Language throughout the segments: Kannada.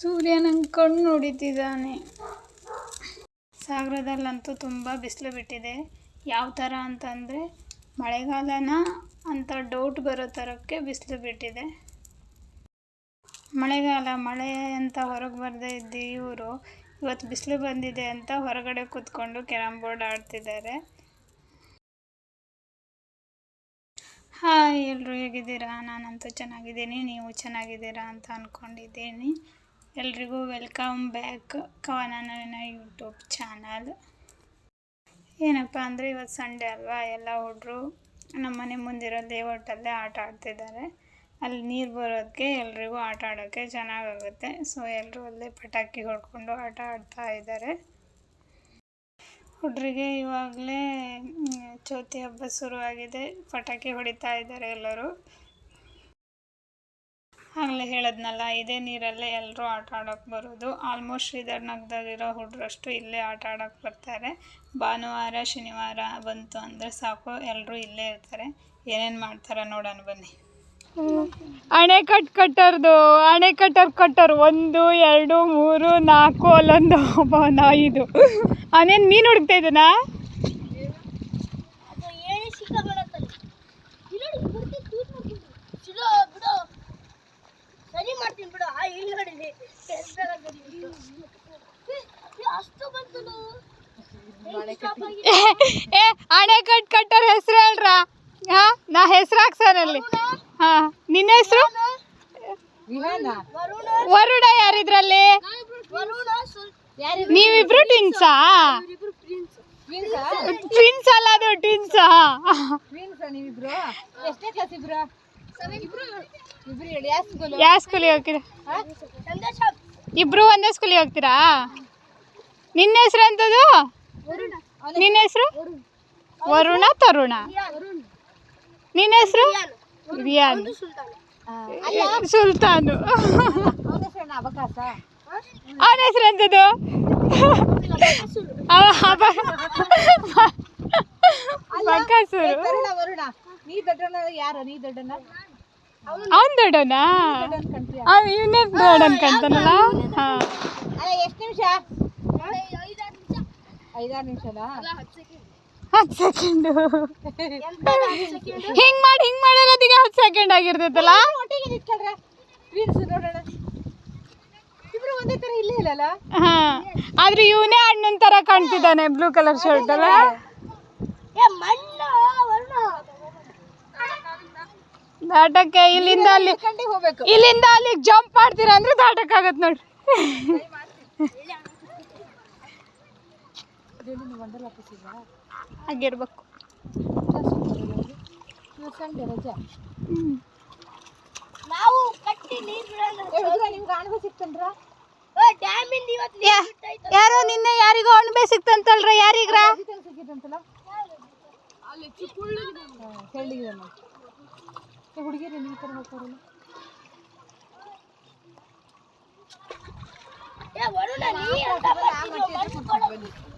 ಸೂರ್ಯ ಕಣ್ಣು ಹೊಡಿತಿದ್ದಾನೆ ಸಾಗರದಲ್ಲಂತೂ ತುಂಬ ಬಿಸಿಲು ಬಿಟ್ಟಿದೆ. ಯಾವ ಥರ ಅಂತಂದರೆ, ಮಳೆಗಾಲನ ಅಂತ ಡೌಟ್ ಬರೋ ಥರಕ್ಕೆ ಬಿಸಿಲು ಬಿಟ್ಟಿದೆ. ಮಳೆಗಾಲ, ಮಳೆ ಅಂತ ಹೊರಗೆ ಬರದೇ ಇದ್ದು ಇವರು ಇವತ್ತು ಬಿಸಿಲು ಬಂದಿದೆ ಅಂತ ಹೊರಗಡೆ ಕೂತ್ಕೊಂಡು ಕ್ಯಾರಮ್ ಬೋರ್ಡ್ ಆಡ್ತಿದ್ದಾರೆ. ಹಾಯ್ ಎಲ್ಲರೂ ಹೇಗಿದ್ದೀರಾ? ನಾನಂತೂ ಚೆನ್ನಾಗಿದ್ದೀನಿ, ನೀವು ಚೆನ್ನಾಗಿದ್ದೀರಾ ಅಂತ ಅಂದ್ಕೊಂಡಿದ್ದೀನಿ ಎಲ್ರಿಗೂ ವೆಲ್ಕಮ್ ಬ್ಯಾಕ್ ಕವನನ ಯೂಟ್ಯೂಬ್ ಚಾನಲ್. ಏನಪ್ಪ ಅಂದರೆ ಇವತ್ತು ಸಂಡೇ ಅಲ್ವಾ, ಎಲ್ಲ ಹುಡ್ರು ನಮ್ಮ ಮನೆ ಮುಂದಿರೋ ದೇವಟ್ಟಲ್ಲೇ ಆಟ ಆಡ್ತಿದ್ದಾರೆ. ಅಲ್ಲಿ ನೀರು ಬರೋದಕ್ಕೆ ಎಲ್ರಿಗೂ ಆಟ ಆಡೋಕ್ಕೆ ಚೆನ್ನಾಗಾಗುತ್ತೆ ಸೊ ಎಲ್ಲರೂ ಅಲ್ಲೇ ಪಟಾಕಿ ಹೊಡ್ಕೊಂಡು ಆಟ ಆಡ್ತಾ ಇದ್ದಾರೆ. ಹುಡ್ರಿಗೆ ಇವಾಗಲೇ ಚೌತಿ ಹಬ್ಬ ಶುರುವಾಗಿದೆ. ಪಟಾಕಿ ಹೊಡಿತಾ ಇದ್ದಾರೆ ಎಲ್ಲರೂ. ಆಗಲೇ ಹೇಳದ್ನಲ್ಲ, ಇದೇ ನೀರಲ್ಲೇ ಎಲ್ಲರೂ ಆಟ ಆಡೋಕ್ಕೆ ಬರೋದು. ಆಲ್ಮೋಸ್ಟ್ ಶ್ರೀಧರ್ ನಗರದಲ್ಲಿರೋ ಹುಡುಗರಷ್ಟು ಇಲ್ಲೇ ಆಟ ಆಡೋಕ್ಕೆ ಬರ್ತಾರೆ. ಭಾನುವಾರ, ಶನಿವಾರ ಬಂತು ಅಂದರೆ ಸಾಕು ಎಲ್ಲರೂ ಇಲ್ಲೇ ಇರ್ತಾರೆ. ಏನೇನು ಮಾಡ್ತಾರೆ ನೋಡೋಣ ಬನ್ನಿ. ಅಣೆಕಟ್ಟು ಕಟ್ಟರ್ದು ಅಣೆಕಟ್ಟರ್ ಕಟ್ಟರ್ ಒಂದು, ಎರಡು, ಮೂರು, ನಾಲ್ಕು, ಅಲ್ಲೊಂದು ಐದು. ಅನೇನು ಮೀನು ಹುಡುಕ್ತಾ ಇದ್ದಾನಾ ಅದು ಏಣಿ ಸಿಕ್ಕಾಬರತ್ತಲ್ಲ ಇಲ್ಲಿ ಬಿಡ್ತಿ ತೂತ್ ಮಾಡ್ತೀನಿ ಬಿಡು ಬಿಡು ಸರಿ ಮಾಡ್ತೀನಿ ಬಿಡು ಆ ಇಲ್ಲಿ ನೋಡಿಲಿ ಅಷ್ಟು ಬಂತು ಏ ಅಣೆಕಟ್ಟು ಕಟ್ಟರ್ ಹೆಸರು ಹೇಳ್ರ ಹಾ ನಾ ಹೆಸರು ಹಾಕ್ಸನಲ್ಲಿ ಹಾ ನಿನ್ನ ಹೆಸರು? ವರುಣ ಯಾರಿದ್ರಲ್ಲಿ? ನೀವಿಬ್ರು ಟಿನ್ಸಾ ಟ್ವಿನ್ಸ್ ಅಲ್ಲ ಅದು ಹೇಳಿ ಯಾವ ಸ್ಕೂಲ್ ಯಾವ ಸ್ಕೂಲಿಗೆ ಹೋಗ್ತೀರಾ? ಇಬ್ರು ಒಂದೇ ಸ್ಕೂಲಿಗೆ ಹೋಗ್ತೀರಾ? ನಿನ್ನ ಹೆಸರು ಎಂತದು? ವರುಣ. ನಿನ್ನ ಹೆಸರು? ವರುಣ. ತರುಣ. ನಿನ್ನ ಹೆಸರು? ರಿಯಾನ್ ಸುಲ್ತಾನ್. ಅವನ ಹೆಸರು ಎಂತದ್ದು ಅವನ ಹೆಸರು ಎಂತದು? ಬಕಾಸುರು. ವರುಣ ವರುಣ. ನೀ ದೊಡ್ಡನ ಯಾರು? ನೀ ದೊಡ್ಡನ ಅವನ್ ದೊಡ್ಡನಾ ದೊಡ್ಡನ್ ಕಂಟ್ರಿ ಅವ್ ಇವನೇ ದೊಡ್ಡ ಅನ್ಕಂತಾನಲ್ಲ ಹಾ. ಎಷ್ಟು ನಿಮಿಷ. ಐದಾರು ನಿಮಿಷನಾ? ಹತ್ತು ಸೆಕೆಂಡು. ಹಿಂಗೆ ಮಾಡಿ ಹಿಂಗೆ ಮಾಡಿರೋದಿಗೆ ಹತ್ತು ಸೆಕೆಂಡ್ ಆಗಿರ್ತೈತಲ್ಲ? ಹಾಂ. ಆದ್ರೆ ಇವನೇ ಅಣ್ಣನ ತರ ಕಾಣ್ತಿದ್ದಾನೆ ಬ್ಲೂ ಕಲರ್ ಶರ್ಟ್ ಅಲ್ಲ? ದಾಟಕ್ಕೆ ಇಲ್ಲಿಂದ ಅಲ್ಲಿ ಇಲ್ಲಿಂದ ಅಲ್ಲಿಗೆ ಜಂಪ್ ಮಾಡ್ತೀರಾ ಅಂದ್ರೆ ದಾಟಕ್ಕಾಗತ್ತೆ ನೋಡ್ರಿ. ಡ್ಯಾಮಿಂದ ಇವತ್ತು ನೀರು ಬಿಟ್ಟೈತೆ ಯಾರೋ ನಿನ್ನೆ ಯಾರಿಗೋ ಅಣಬೆ ಸಿಕ್ತಂತಲ್ರ ಯಾರಿಗ್ರ? ಹುಡುಗಿರಿ ನಿಮ್ಮ ಥರ ಹೋಗ್ತಾರಲ್ಲ ಏ ವರುಣ ನೀ ಅಂತ ಬರ್ತಿದ್ಯೋ,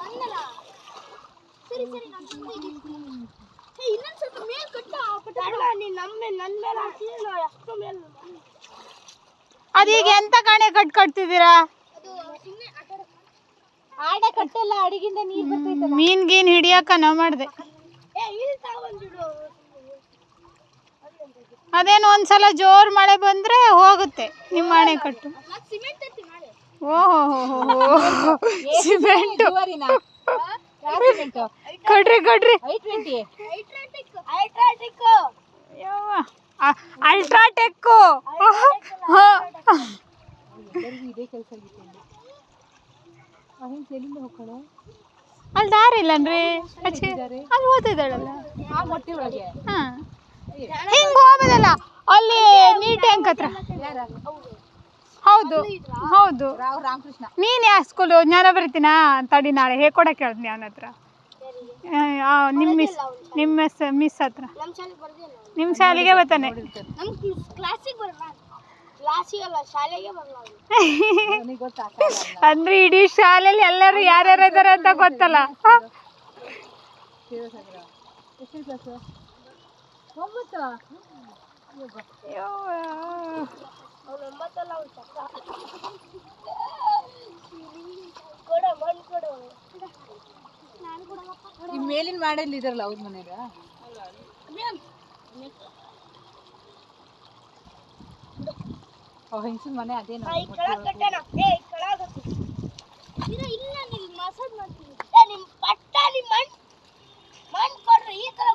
ಮಣ್ಣು ಸರಿ ಸರಿ ನಾನು ತಂದಿದ್ದೀನಿ. ಏ, ಇನ್ನೊಂದ್ ಸ್ವಲ್ಪ ಮೇಲ್ ಕಟ್ಟು, ಆ ಕಟ್ಟು. ಬೇಡ, ನಮ್ಮ ಮೇಲೆ ನನ್ನ ಮೇಲೆ ಹಾಕ್ಸಿದ್ರೆ ನಾ ಎಷ್ಟು ಮೇಲೆ ಅದೀಗ ಎಂತ ಕಾಣೆ ಕಟ್ ಕಟ್ತಿದ್ದೀರಾ? ಅದು ಸುಮ್ಮನೆ ಆಟ ಆಡಕ್ಕೆ. ಆಡೆ ಕಟ್ಟಲ್ಲ ಅಡಿಗಿಂದ ನೀರು ಬರ್ತೈತಲ್ಲ ಮೀನ್ ಗೀನ್ ಹಿಡಿಯಕ ನಾ ಮಾಡ್ದೆ. ಏ ಇಲ್ಲಿ ತಗೊಂಡ್ಬಿಡು ಅದೇನು ಒಂದ್ಸಲ ಜೋರ್ ಮಳೆ ಬಂದ್ರೆ ಹೋಗುತ್ತೆ ನಿಮ್ಮ ಅಣೆಕಟ್ಟು ಕಟ್ಟು. Cement cement. ಕೊಡ್ರಿ ಕೊಡ್ರಿ. ಅಲ್ಟ್ರಾಟೆಕ್ ಅಲ್ಲಿ ದಾರಿ ಇಲ್ಲನ್ರಿ ಅಲ್ಲಿ ಹಾ. ಹಿಂಗ್ ಹೋಗೋದಲ್ಲ ಅಲ್ಲಿ ನೀಟ್ ಟ್ಯಾಂಕ್ ಹತ್ರ. ಯಾರ? ಹೌದು ಹೌದು. ರಾವ್ ರಾಮಕೃಷ್ಣ. ನೀನ್ ಯಾವ ಸ್ಕೂಲು ಜ್ಞಾನ ಬರ್ತೀನಾ ತಡಿ ನಾಳೆ? ಹೇ ಹೇಳ್ತೀನಿ ಅವನ ಹತ್ರ? ನಿಮ್ಮ ಮಿಸ್ ನಿಮ್ಮ ಮಿಸ್ ಮಿಸ್ ಹತ್ರ. ನಮ್ಮ ಶಾಲೆಗೆ ಬರ್ತಾನೆ. ಅಂದ್ರೆ ಇಡೀ ಶಾಲೆಯಲ್ಲಿ ಎಲ್ಲರೂ ಯಾರ್ಯಾರು ಇದಾರೆ ಅಂತ ಗೊತ್ತಲ್ಲ. ಅಯ್ಯೋ. ಅವ್ನು ಒಂಬತ್ತಲ್ಲ ಅವ್ನು ಸಕ್ಕ ಕೊಡು ಮಣ್ಣು ಕೊಡು ಈ ಮೇಲಿನ ಮಾಡಲ್ಲಿ ಇದಾರಲ್ಲ ಅವ್ರ ಮನೆಗ ಹೆಂಗಸಿನ ಮನೆ ಅದೇನ ನಿಮ್ ಪಟ್ಟ ನಿಮ್ ಮಣ್ ಮಣ್ ಕೊಡ್ರಿ ಈ ತರ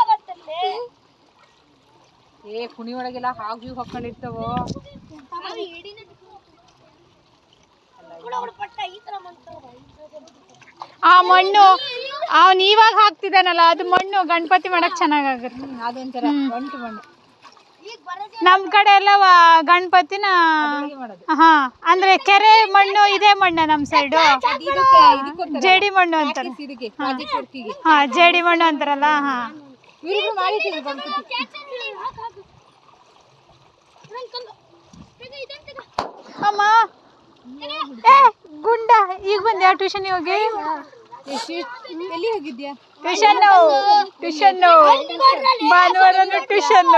ಆಗತ್ತಲ್ಲ ಏ ಕುಣಿ ಒಳಗೆಲ್ಲ ಹಾಗೆ ಹಾಕೊಂಡಿರ್ತಾವೋ ಕೂಡ ಅವ್ರ ಪಟ್ಟ ಈ ತರ ಮಣ್ ತಗೋ. ಆ ಮಣ್ಣು ಅವನು ಇವಾಗ ಹಾಕ್ತಿದ್ದಾನಲ್ಲ ಅದು ಮಣ್ಣು ಗಣಪತಿ ಮಾಡಕ್ ಚೆನ್ನಾಗಾಗುತ್ತೆ. ಅದೊಂಥರ ಒಂಟು ಮಣ್ಣು. ನಮ್ ಕಡೆ ಎಲ್ಲ ಗಣಪತಿನ ಹ ಅಂದ್ರೆ ಕೆರೆ ಮಣ್ಣು ಇದೇ ಮಣ್ಣ ನಮ್ ಸೈಡ್. ಜೇಡಿ ಮಣ್ಣು ಅಂತಾರೆ. ಹಾ. ಜೇಡಿ ಮಣ್ಣು ಅಂತಾರಲ್ಲ ಹಾ. ಅಮ್ಮ ಏ ಗುಂಡ ಈಗ ಬಂದ್ಯಾ ಟ್ಯೂಷನ್ ಹೋಗಿ? ಎಲ್ಲಿ ಹೋಗಿದ್ಯಾ? ಟ್ಯೂಷನ್ ಟ್ಯೂಷನ್ ಭಾನುವಾರ ಟ್ಯೂಷನ್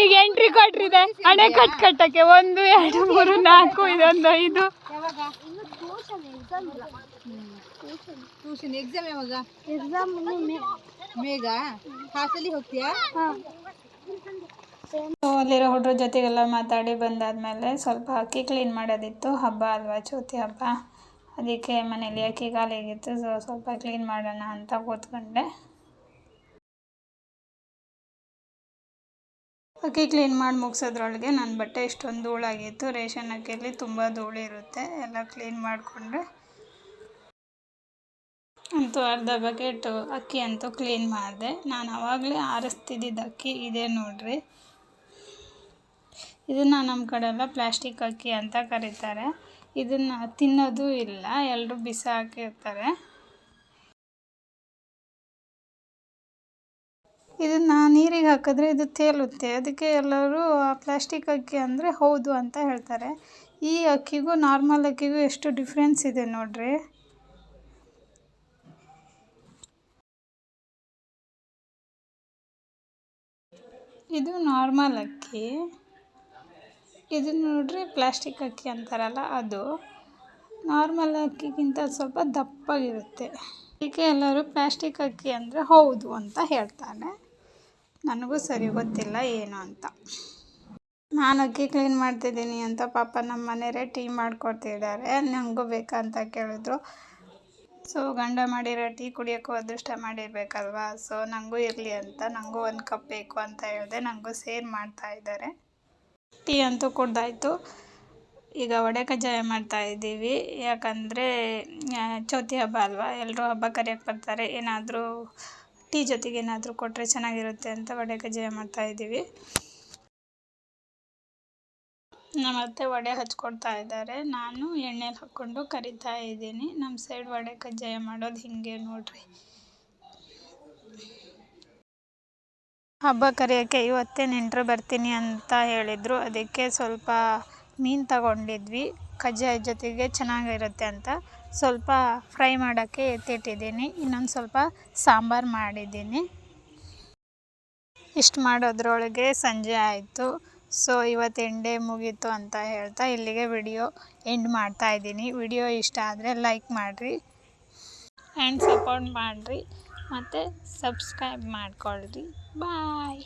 ಈಗ ಎಂಟ್ರಿ ಕೊಟ್ರಿದೆ. ಹಣೆ ಕಟ್ ಕಟ್ಟಕ್ಕೆ ಒಂದು ಎರಡು ಮೂರು ನಾಲ್ಕು ಇದೊಂದು ಐದು. ಯಾವಾಗ? ಇನ್ನು ಟ್ಯೂಷನ್ ಎಕ್ಸಾಮ್ ಇಲ್ಲ ಟ್ಯೂಷನ್ ಎಕ್ಸಾಮ್ ಯಾವಾಗ ಎಕ್ಸಾಮ್ ಬೇಗ ಹಾಸ್ಟೆಲಿಗೆ ಹೋಗ್ತೀಯಾ ಅಲ್ಲಿರೋ ಹುಡುಗ್ರ ಜೊತೆಗೆಲ್ಲ ಮಾತಾಡಿ ಬಂದಾದ್ಮೇಲೆ ಸ್ವಲ್ಪ ಅಕ್ಕಿ ಕ್ಲೀನ್ ಮಾಡೋದಿತ್ತು. ಹಬ್ಬ ಅಲ್ವಾ? ಚೌತಿ ಹಬ್ಬ. ಅದಕ್ಕೆ ಮನೇಲಿ ಅಕ್ಕಿ ಖಾಲಿಯಾಗಿತ್ತು ಸೊ ಸ್ವಲ್ಪ ಕ್ಲೀನ್ ಮಾಡೋಣ ಅಂತ ಕೂತ್ಕೊಂಡೆ. ಅಕ್ಕಿ ಕ್ಲೀನ್ ಮಾಡಿ ಮುಗಿಸೋದ್ರೊಳಗೆ ನನ್ನ ಬಟ್ಟೆ ಇಷ್ಟೊಂದು ಧೂಳಾಗಿತ್ತು. ರೇಷನ್ ಅಕ್ಕಿಯಲ್ಲಿ ತುಂಬ ಧೂಳಿರುತ್ತೆ ಎಲ್ಲ ಕ್ಲೀನ್ ಮಾಡಿಕೊಂಡ್ರೆ ಅಂತೂ ಅರ್ಧ ಬಕೆಟು ಅಕ್ಕಿ ಅಂತೂ ಕ್ಲೀನ್ ಮಾಡಿದೆ. ನಾನು ಆವಾಗಲೇ ಆರಿಸ್ತಿದ್ದಿದ್ದು ಅಕ್ಕಿ. ಇದೆ ನೋಡ್ರಿ. ಇದನ್ನು ನಮ್ಮ ಕಡೆ ಎಲ್ಲ ಪ್ಲಾಸ್ಟಿಕ್ ಅಕ್ಕಿ ಅಂತ ಕರೀತಾರೆ. ಇದನ್ನು ತಿನ್ನೋದು ಇಲ್ಲ ಎಲ್ಲರೂ ಬಿಸಾಕಿರ್ತಾರೆ ಇದನ್ನು ನೀರಿಗೆ ಹಾಕಿದ್ರೆ ಇದು ತೇಲುತ್ತೆ. ಅದಕ್ಕೆ ಎಲ್ಲರೂ ಪ್ಲಾಸ್ಟಿಕ್ ಅಕ್ಕಿ ಅಂದರೆ ಹೌದು ಅಂತ ಹೇಳ್ತಾರೆ. ಈ ಅಕ್ಕಿಗೂ, ನಾರ್ಮಲ್ ಅಕ್ಕಿಗೂ ಎಷ್ಟು ಡಿಫ್ರೆನ್ಸ್ ಇದೆ ನೋಡ್ರಿ. ಇದು ನಾರ್ಮಲ್ ಅಕ್ಕಿ. ಇದು ನೋಡ್ರಿ ಪ್ಲಾಸ್ಟಿಕ್ ಅಕ್ಕಿ ಅಂತಾರಲ್ಲ ಅದು. ನಾರ್ಮಲ್ ಅಕ್ಕಿಗಿಂತ ಸ್ವಲ್ಪ ದಪ್ಪಗಿರುತ್ತೆ. ಅದಕ್ಕೆ ಎಲ್ಲರೂ ಪ್ಲಾಸ್ಟಿಕ್ ಅಕ್ಕಿ ಅಂದರೆ ಹೌದು ಅಂತ ಹೇಳ್ತಾನೆ. ನನಗೂ ಸರಿ ಗೊತ್ತಿಲ್ಲ ಏನು ಅಂತ. ನಾನು ಅಕ್ಕಿ ಕ್ಲೀನ್ ಮಾಡ್ತಿದ್ದೀನಿ ಅಂತ ಪಾಪ ನಮ್ಮ ಮನೆಯವರೇ ಟೀ ಮಾಡಿಕೊಡ್ತಿದ್ದಾರೆ. ನನಗೂ ಬೇಕಾ ಅಂತ ಕೇಳಿದ್ರು. ಸೊ ಗಂಡ ಮಾಡಿರೋ ಟೀ ಕುಡಿಯೋಕ್ಕೂ ಅದೃಷ್ಟ ಮಾಡಿರಬೇಕಲ್ವಾ? ಸೊ ನನಗೂ ಇರಲಿ ಅಂತ ನನಗೂ ಒಂದು ಕಪ್ ಬೇಕು ಅಂತ ಹೇಳಿದೆ ನನಗೂ ಸೇರ್ ಮಾಡ್ತಾ ಇದ್ದಾರೆ. ಟೀ ಅಂತೂ ಕುಡಿದಾಯ್ತು. ಈಗ ವಡೆ ಕಜ್ಜಾಯ ಮಾಡ್ತಾ ಇದ್ದೀವಿ. ಯಾಕಂದರೆ ಚೌತಿ ಹಬ್ಬ ಅಲ್ವಾ? ಎಲ್ಲರೂ ಹಬ್ಬ ಕರೆಯೋಕ್ಕೆ ಬರ್ತಾರೆ. ಏನಾದರೂ ಟೀ ಜೊತೆಗೆ ಏನಾದರೂ ಕೊಟ್ಟರೆ ಚೆನ್ನಾಗಿರುತ್ತೆ ಅಂತ ವಡೆ ಕಜ್ಜಾಯ ಮಾಡ್ತಾ ಇದ್ದೀವಿ. ನಮ್ಮ ಅತ್ತೆ ವಡೆ ಹಚ್ಕೊಡ್ತಾ ಇದ್ದಾರೆ. ನಾನು ಎಣ್ಣೆಲಿ ಹಾಕ್ಕೊಂಡು ಕರಿತಾ ಇದ್ದೀನಿ. ನಮ್ಮ ಸೈಡ್ ವಡೆ ಕಜ್ಜಾಯ ಮಾಡೋದು ಹೀಗೆ ನೋಡ್ರಿ. ಹಬ್ಬ ಕರೆಯೋಕ್ಕೆ ಇವತ್ತೇ ನೆಂಟರು ಬರ್ತೀನಿ ಅಂತ ಹೇಳಿದರು. ಅದಕ್ಕೆ ಸ್ವಲ್ಪ ಮೀನು ತಗೊಂಡಿದ್ವಿ. ಕಜ್ಜಾಯ ಜೊತೆಗೆ ಚೆನ್ನಾಗಿರುತ್ತೆ ಅಂತ ಸ್ವಲ್ಪ ಫ್ರೈ ಮಾಡೋಕ್ಕೆ ಎತ್ತಿಟ್ಟಿದ್ದೀನಿ. ಇನ್ನೊಂದು ಸ್ವಲ್ಪ ಸಾಂಬಾರು ಮಾಡಿದ್ದೀನಿ. ಇಷ್ಟು ಮಾಡೋದ್ರೊಳಗೆ ಸಂಜೆ ಆಯಿತು. ಸೊ, ಇವತ್ತು ಎಂಡೇ ಮುಗೀತು ಅಂತ ಹೇಳ್ತಾ ಇಲ್ಲಿಗೆ ವಿಡಿಯೋ ಎಂಡ್ ಮಾಡ್ತಾ ಇದ್ದೀನಿ. ವಿಡಿಯೋ ಇಷ್ಟ ಆದರೆ ಲೈಕ್ ಮಾಡಿರಿ. ಆ್ಯಂಡ್ ಸಪೋರ್ಟ್ ಮಾಡಿರಿ. ಮತ್ತು ಸಬ್ಸ್ಕ್ರೈಬ್ ಮಾಡಿಕೊಳ್ರಿ ಬಾಯ್